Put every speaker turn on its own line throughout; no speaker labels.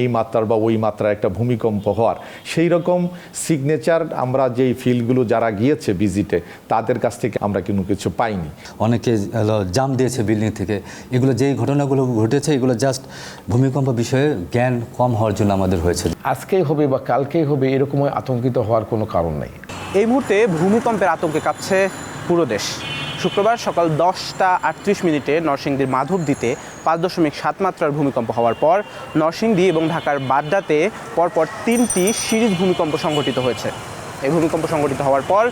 এই মাত্রার বা ওই মাত্রার একটা ভূমিকম্প হওয়ার। সেই রকম সিগনেচার আমরা যেই ফিল্ডগুলো যারা গিয়েছে ভিজিটে তাদের কাছ থেকে আমরা কিন্তু কিছু পাইনি।
অনেকে জাম দিয়েছে বিল্ডিং থেকে। এগুলো যেই ঘটনাগুলো ঘটেছে এগুলো জাস্ট ভূমিকম্প বিষয়ে জ্ঞান কম হওয়ার জন্য আমাদের হয়েছে।
আজকেই হবে বা কালকেই হবে এরকম আতঙ্কিত হওয়ার কোনো কারণ নেই।
এই মুহূর্তে ভূমিকম্পের আতঙ্কে কাঁপছে পুরো দেশ। শুক্রবার সকাল দশটা আটত্রিশ মিনিটে নরসিংদীর মাধবদীতে পাঁচ দশমিক সাত মাত্রার ভূমিকম্প হওয়ার পর নরসিংদী এবং ঢাকার বাড্ডাতে পরপর তিনটি সিরিজ ভূমিকম্প সংঘটিত হয়েছে। এই ভূমিকম্প সংঘটিত হওয়ার পর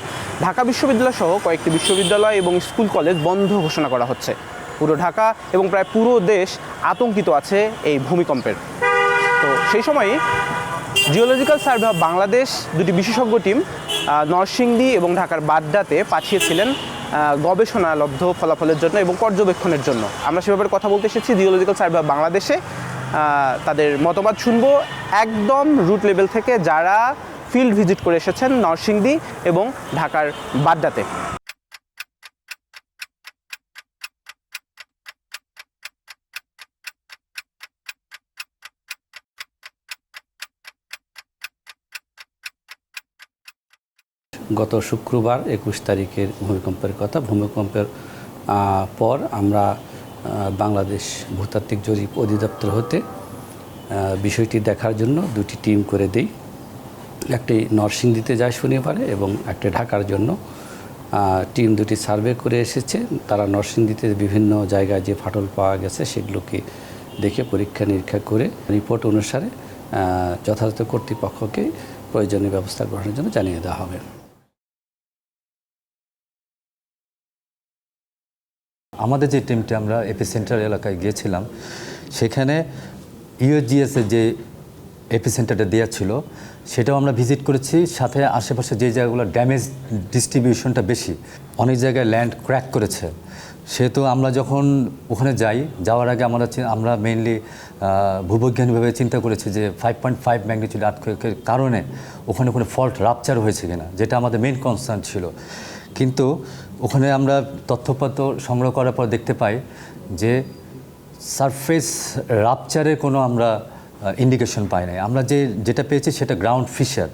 ঢাকা বিশ্ববিদ্যালয় সহ কয়েকটি বিশ্ববিদ্যালয় এবং স্কুল কলেজ বন্ধ ঘোষণা করা হচ্ছে। পুরো ঢাকা এবং প্রায় পুরো দেশ আতঙ্কিত আছে এই ভূমিকম্পের। তো সেই সময়ই জিওলজিক্যাল সার্ভে অফ বাংলাদেশ দুটি বিশেষজ্ঞ টিম নরসিংদী এবং ঢাকার বাড্ডাতে পাঠিয়েছিলেন গবেষণালব্ধ ফলাফলের জন্য এবং পর্যবেক্ষণের জন্য। আমরা সে ব্যাপারে কথা বলতে এসেছি জিওলজিক্যাল সার্ভে বাংলাদেশে তাদের মতবাদ শুনব। একদম রুট লেভেল থেকে যারা ফিল্ড ভিজিট করে এসেছেন নরসিংদী এবং ঢাকার বাড্ডাতে।
গত শুক্রবার একুশ তারিখের ভূমিকম্পের কথা। ভূমিকম্পের পর আমরা বাংলাদেশ ভূতাত্ত্বিক জরিপ অধিদপ্তর হতে বিষয়টি দেখার জন্য দুটি টিম করে দেই। একটি নরসিংদীতে যায় শনিবারে এবং একটি ঢাকার জন্য। টিম দুটি সার্ভে করে এসেছে। তারা নরসিংদীতে বিভিন্ন জায়গায় যে ফাটল পাওয়া গেছে সেগুলোকে দেখে পরীক্ষা নিরীক্ষা করে রিপোর্ট অনুসারে যথাযথ কর্তৃপক্ষকে প্রয়োজনীয় ব্যবস্থা গ্রহণের জন্য জানিয়ে দেওয়া হবে।
আমাদের যে টিমটা আমরা এপিসেন্টার এলাকায় গিয়েছিলাম, সেখানে ইউএসজিএস এর যে এপিসেন্টারটা দেওয়া ছিল, সেটাও আমরা ভিজিট করেছি। সাথে আশেপাশে যে জায়গাগুলো ড্যামেজ ডিস্ট্রিবিউশনটা বেশি, অনেক জায়গায় ল্যান্ড ক্র্যাক করেছে। সেহেতু আমরা যখন ওখানে যাই, যাওয়ার আগে আমরা আমরা মেইনলি ভূবৈজ্ঞানিকভাবে চিন্তা করেছি যে ফাইভ পয়েন্ট ফাইভ ম্যাগনিটিউড আর্থকুয়েকের কারণে ওখানে কোনো ফল্ট রাপচার হয়েছে কিনা, যেটা আমাদের মেইন কনসার্ন ছিল। কিন্তু ওখানে আমরা তথ্যপত্র সংগ্রহ করার পর দেখতে পাই যে সারফেস রাপচারের কোনো আমরা ইন্ডিকেশন পাই নাই। আমরা যে, যেটা পেয়েছি সেটা গ্রাউন্ড ফিশার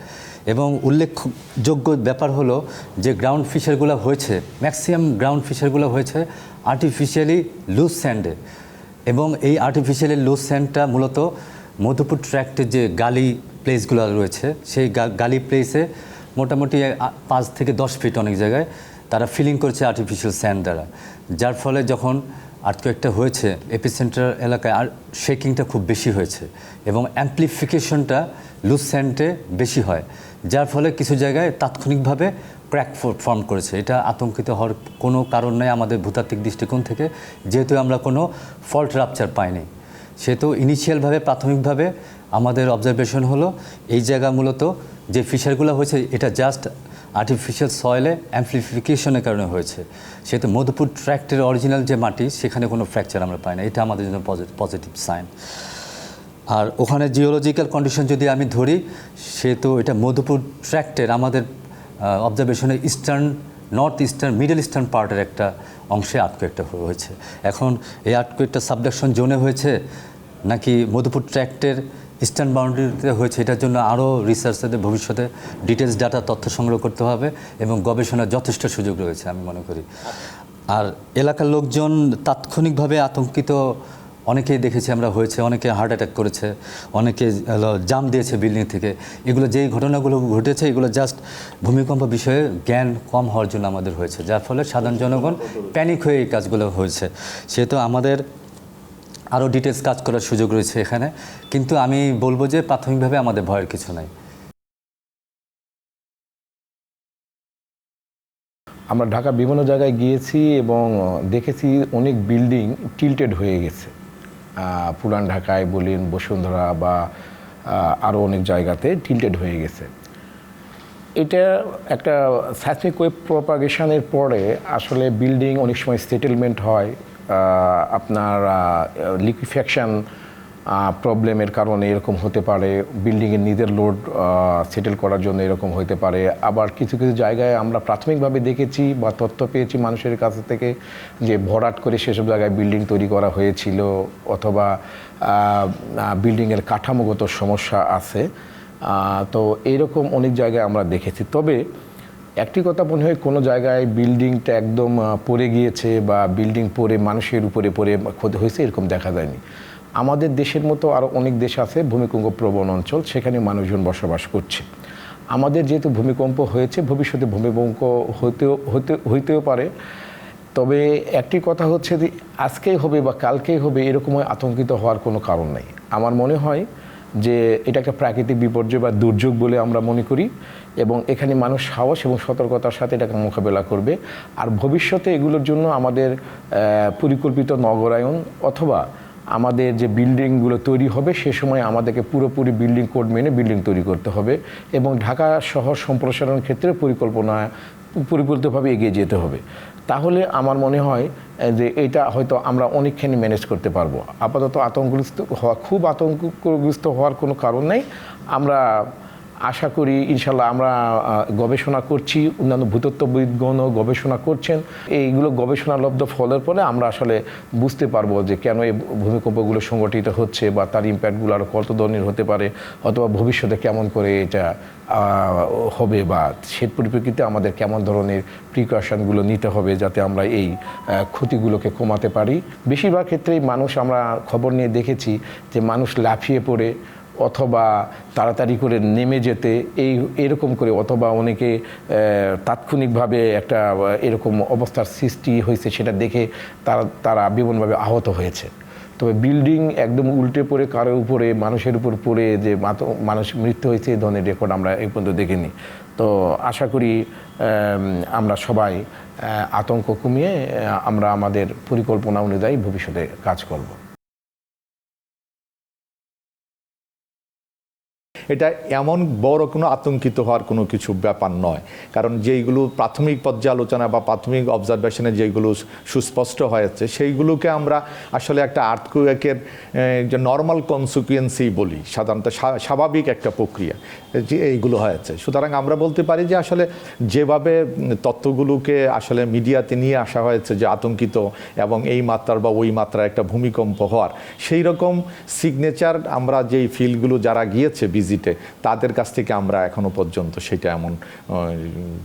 এবং উল্লেখযোগ্য ব্যাপার হলো যে গ্রাউন্ড ফিশারগুলো হয়েছে ম্যাক্সিমাম গ্রাউন্ড ফিশারগুলো হয়েছে আর্টিফিশিয়ালি লুজ স্যান্ডে এবং এই আর্টিফিশিয়ালি লুজ স্যান্ডটা মূলত মধুপুর ট্র্যাক্টের যে গালি প্লেসগুলো রয়েছে, সেই গালি প্লেসে মোটামুটি পাঁচ থেকে দশ ফিট অনেক জায়গায় তারা ফিলিং করছে আর্টিফিশিয়াল স্যান্ড দ্বারা। যার ফলে যখন আর্থকোয়েকটা হয়েছে এপিসেন্টার এলাকায় আর শেকিংটা খুব বেশি হয়েছে এবং অ্যাম্পলিফিকেশনটা লুজ স্যান্ডে বেশি হয়, যার ফলে কিছু জায়গায় তাৎক্ষণিকভাবে ক্র্যাক ফর্ম করেছে। এটা আতঙ্কিত হওয়ার কোনো কারণ নেই আমাদের ভূতাত্ত্বিক দৃষ্টিকোণ থেকে, যেহেতু আমরা কোনো ফল্ট রাপচার পাইনি। সেহেতু ইনিশিয়ালভাবে প্রাথমিকভাবে আমাদের অবজারভেশন হলো, এই জায়গা মূলত যে ফিশারগুলো হয়েছে, এটা জাস্ট আর্টিফিশিয়াল সয়েলে অ্যাম্পলিফিকেশনের কারণে হয়েছে। সেহেতু মধুপুর ট্র্যাক্টের অরিজিনাল যে মাটি, সেখানে কোনো ফ্র্যাকচার আমরা পাই না। এটা আমাদের জন্য পজিটিভ সাইন আর ওখানে জিওলজিক্যাল কন্ডিশন যদি আমি ধরি, সেহেতু এটা মধুপুর ট্র্যাক্টের আমাদের অবজারভেশনে eastern north eastern middle eastern পার্টের একটা অংশে আর্টকোয়েকটা হয়েছে। এখন এই আর্টকোয়েকটা সাবডাকশন জোনে হয়েছে? নাকি মধুপুর ট্র্যাক্টের ইস্টার্ন বাউন্ডারিতে হয়েছে, এটার জন্য আরও রিসার্চারদের ভবিষ্যতে ডিটেলস ডাটা তথ্য সংগ্রহ করতে হবে এবং গবেষণার যথেষ্ট সুযোগ রয়েছে, আমি মনে করি। আর এলাকার লোকজন তাৎক্ষণিকভাবে আতঙ্কিত, অনেকেই দেখেছি আমরা হয়েছে, অনেকে হার্ট অ্যাটাক করেছে, অনেকে জাম দিয়েছে বিল্ডিং থেকে। এগুলো যেই ঘটনাগুলো ঘটেছে, এগুলো জাস্ট ভূমিকম্প বিষয়ে জ্ঞান কম হওয়ার জন্য আমাদের হয়েছে, যার ফলে সাধারণ জনগণ প্যানিক হয়ে এই কাজগুলো হয়েছে। সেহেতু আমাদের আরও ডিটেলস কাজ করার সুযোগ রয়েছে এখানে। কিন্তু আমি বলব যে প্রাথমিকভাবে আমাদের ভয়ের কিছু নাই।
আমরা ঢাকা বিভিন্ন জায়গায় গিয়েছি এবং দেখেছি অনেক বিল্ডিং টিল্টেড হয়ে গেছে। পুরান ঢাকায় বলিন, বসুন্ধরা বা আরও অনেক জায়গাতে টিল্টেড হয়ে গেছে। এটা একটা সাইসমিক ওয়েব প্রপাগেশনের পরে আসলে বিল্ডিং অনেক সময় সেটেলমেন্ট হয়। আপনার লিকুইফ্যাকশন প্রবলেমের কারণে এরকম হতে পারে বিল্ডিংয়ের নিজের লোড সেটেল করার জন্য এরকম হতে পারে। আবার কিছু কিছু জায়গায় আমরা প্রাথমিকভাবে দেখেছি বা তথ্য পেয়েছি মানুষের কাছ থেকে যে ভরাট করে সেসব জায়গায় বিল্ডিং তৈরি করা হয়েছিল অথবা বিল্ডিংয়ের কাঠামোগত সমস্যা আছে। তো এইরকম অনেক জায়গায় আমরা দেখেছি। তবে একটি কথা মনে হয়, কোনো জায়গায় বিল্ডিংটা একদম পড়ে গিয়েছে বা বিল্ডিং পড়ে, মানুষের উপরে পড়ে ক্ষতি হয়েছে, এরকম দেখা যায়নি। আমাদের দেশের মতো আরও অনেক দেশ আছে, ভূমিকম্প প্রবণ অঞ্চল, সেখানে মানুষজন বসবাস করছে। আমাদের যেহেতু ভূমিকম্প হয়েছে, ভবিষ্যতে ভূমিকম্প হতেও, হতে, হইতেও পারে। তবে একটি কথা হচ্ছে যে, আজকেই হবে বা কালকেই হবে, এরকম আতঙ্কিত হওয়ার কোনো কারণ নেই। আমার মনে হয় যে এটা একটা প্রাকৃতিক বিপর্যয় বা দুর্যোগ বলে আমরা মনে করি এবং এখানে মানুষ সাহস এবং সতর্কতার সাথে এটাকে মোকাবেলা করবে। আর ভবিষ্যতে এগুলোর জন্য আমাদের পরিকল্পিত নগরায়ন অথবা আমাদের যে বিল্ডিংগুলো তৈরি হবে সে সময় আমাদেরকে পুরোপুরি বিল্ডিং কোড মেনে বিল্ডিং তৈরি করতে হবে এবং ঢাকা শহর সম্প্রসারণ ক্ষেত্রে পরিকল্পনা পরিকল্পিতভাবে এগিয়ে যেতে হবে। তাহলে আমার মনে হয় যে এটা হয়তো আমরা অনেকখানি ম্যানেজ করতে পারব। আপাতত আতঙ্কগ্রস্ত হওয়া, খুব আতঙ্কগ্রস্ত হওয়ার কোনো কারণ নেই। আমরা আশা করি ইনশাল্লাহ আমরা গবেষণা করছি, অন্যান্য ভূতত্ত্ববিদগণও গবেষণা করছেন। এইগুলো গবেষণালব্ধ ফলের পরে আমরা আসলে বুঝতে পারব যে কেন এই ভূমিকম্পগুলো সংগঠিত হচ্ছে বা তার ইম্প্যাক্টগুলো আরও কত ধরনের হতে পারে, অথবা ভবিষ্যতে কেমন করে এটা হবে বা সে পরিপ্রেক্ষিতে আমাদের কেমন ধরনের প্রিকশনগুলো নিতে হবে যাতে আমরা এই ক্ষতিগুলোকে কমাতে পারি। বেশিরভাগ ক্ষেত্রেই মানুষ আমরা খবর নিয়ে দেখেছি যে মানুষ লাফিয়ে পড়ে অথবা তাড়াতাড়ি করে নেমে যেতে, এই, এরকম করে, অথবা অনেকে তাৎক্ষণিকভাবে একটা এরকম অবস্থার সৃষ্টি হয়েছে সেটা দেখে তারা তারা বিমানভাবে আহত হয়েছে। তবে বিল্ডিং একদম উল্টে পড়ে, কারোর উপরে, মানুষের উপর পড়ে যে মানুষ মৃত্যু হয়েছে, এই ধরনের রেকর্ড আমরা এই পর্যন্ত দেখিনি। তো আশা করি আমরা সবাই আতঙ্ক কমিয়ে আমরা আমাদের পরিকল্পনা অনুযায়ী ভবিষ্যতে কাজ করব।
এটা এমন বড় কোনো আতঙ্কিত হওয়ার কোনো কিছু ব্যাপার নয়। কারণ যেইগুলো প্রাথমিক পর্যালোচনা বা প্রাথমিক অবজারভেশনে যেগুলো সুস্পষ্ট হয়েছে, সেইগুলোকে আমরা আসলে একটা আর্থকুয়েকের যে নর্মাল কনসিকুয়েন্সি বলি, সাধারণত স্বা- স্বাভাবিক একটা প্রক্রিয়া যে এইগুলো হয়েছে। সুতরাং আমরা বলতে পারি যে আসলে যেভাবে তথ্যগুলোকে আসলে মিডিয়াতে নিয়ে আসা হয়েছে যে আতঙ্কিত এবং এই মাত্রার বা ওই মাত্রার একটা ভূমিকম্প হওয়ার সেই রকম সিগনেচার আমরা যেই ফিল্ডগুলো যারা গিয়েছে ভিজিটে তাদের কাছ থেকে আমরা এখনও পর্যন্ত সেটা এমন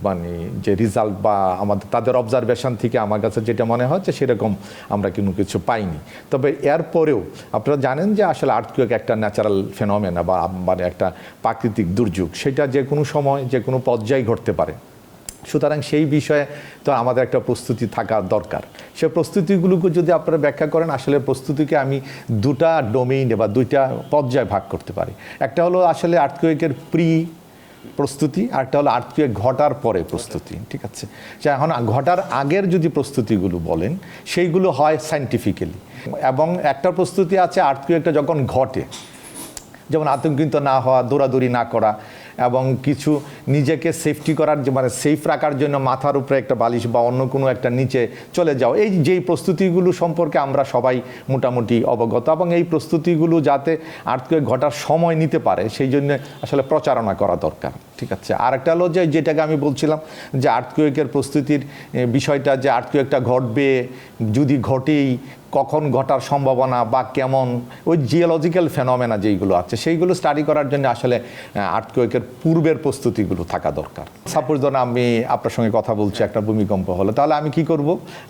মানে যে রেজাল্ট বা আমাদের, তাদের অবজারভেশন থেকে আমার কাছে যেটা মনে হচ্ছে সেরকম আমরা কোনো কিছু পাইনি। তবে এরপরেও আপনারা জানেন যে আসলে আর্থকুয়েক একটা ন্যাচারাল ফেনোমেনা বা মানে একটা প্রাকৃতিক দুর্যোগ, সেটা যে কোনো সময় যে কোনো পর্যায়ে ঘটতে পারে। সুতরাং সেই বিষয়ে তো আমাদের একটা প্রস্তুতি থাকা দরকার। সে প্রস্তুতিগুলোকে যদি আপনারা ব্যাখ্যা করেন, আসলে প্রস্তুতিকে আমি দুটা ডোমেইনে বা দুইটা পর্যায়ে ভাগ করতে পারি। একটা হলো আসলে আর্থকুয়েকের প্রি প্রস্তুতি আর একটা হলো আর্থকুয়েক ঘটার পরে প্রস্তুতি, ঠিক আছে? এখন ঘটার আগের যদি প্রস্তুতিগুলো বলেন, সেইগুলো হয় সাইন্টিফিক্যালি এবং একটা প্রস্তুতি আছে আর্থকুয়েকটা যখন ঘটে, যেমন আতঙ্কিত না হওয়া, দৌড়াদৌড়ি না করা এবং কিছু নিজেকে সেফটি করার মানে সেফ রাখার জন্য মাথার উপরে একটা বালিশ বা অন্য কোনো একটা নিচে চলে যাও। এই যেই প্রস্তুতিগুলো সম্পর্কে আমরা সবাই মোটামুটি অবগত এবং এই প্রস্তুতিগুলো যাতে আর্থিক ঘটার সময় নিতে পারে, সেই জন্য আসলে প্রচারণা করা দরকার। ঠিক আছে। আর একটা হলো যে, যেটাকে আমি বলছিলাম যে আর্থকুয়েকের প্রস্তুতির বিষয়টা যে আর্থকুয়েকটা ঘটবে, যদি ঘটেই, কখন ঘটার সম্ভাবনা বা কেমন, ওই জিওলজিক্যাল ফেনোমেনা যেইগুলো আছে, সেইগুলো স্টাডি করার জন্য আসলে আর্থকুয়েকের পূর্বের প্রস্তুতিগুলো থাকা দরকার। সাপোজ ধরুন আমি আপনার সঙ্গে কথা বলছি, একটা ভূমিকম্প হলো, তাহলে আমি কি করব?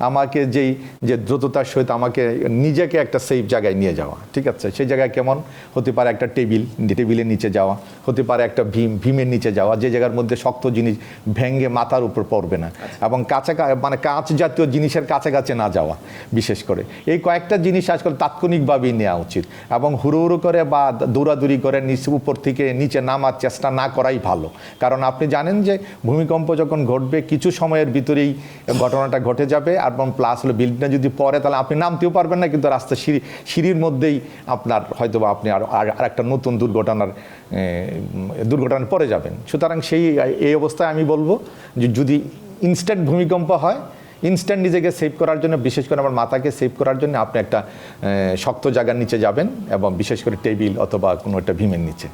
আমাকে যেই, যে দ্রুততার সহিত আমাকে নিজেকে একটা সেফ জায়গায় নিয়ে যাওয়া, ঠিক আছে? সেই জায়গায় কেমন? হতে পারে একটা টেবিল, টেবিলের নিচে যাওয়া, হতে পারে একটা ভীম, ভীমের নিচে যাওয়া। যে জায়গার মধ্যে শক্ত জিনিস ভেঙ্গে মাথার উপর পড়বে না। এবং কাছে মানে কাঁচ জাতীয় জিনিসের কাছাকাছি না যাওয়া বিশেষ করে। এই কয়েকটা জিনিস আজকাল তাৎক্ষণিকভাবেই নেওয়া উচিত। এবং হুড়ো হুড়ো করে বা দৌড়াদৌড়ি করে নিচে উপর থেকে নিচে নামার চেষ্টা না করাই ভালো। কারণ আপনি জানেন যে ভূমিকম্প যখন ঘটবে কিছু সময়ের ভিতরেই ঘটনাটা ঘটে যাবে। এবং প্লাস হলো বিল্ডিংটা যদি পড়ে তাহলে আপনি নামতেও পারবেন না। কিন্তু রাস্তা সিঁড়ি সিঁড়ির মধ্যেই আপনার হয়তো বা আপনি আর আর একটা নতুন দুর্ঘটনার দুর্ঘটনায় পড়ে যাবেন। সুতরাং সেই, এই অবস্থায় আমি বলব যে যদি ইনস্ট্যান্ট ভূমিকম্প হয় ইনস্ট্যান্ট নিজেকে সেভ করার জন্য, বিশেষ করে আমার মাথাকে সেভ করার জন্য আপনি একটা শক্ত জায়গার নিচে যাবেন এবং বিশেষ করে টেবিল অথবা কোনো একটা ভীমের নিচে।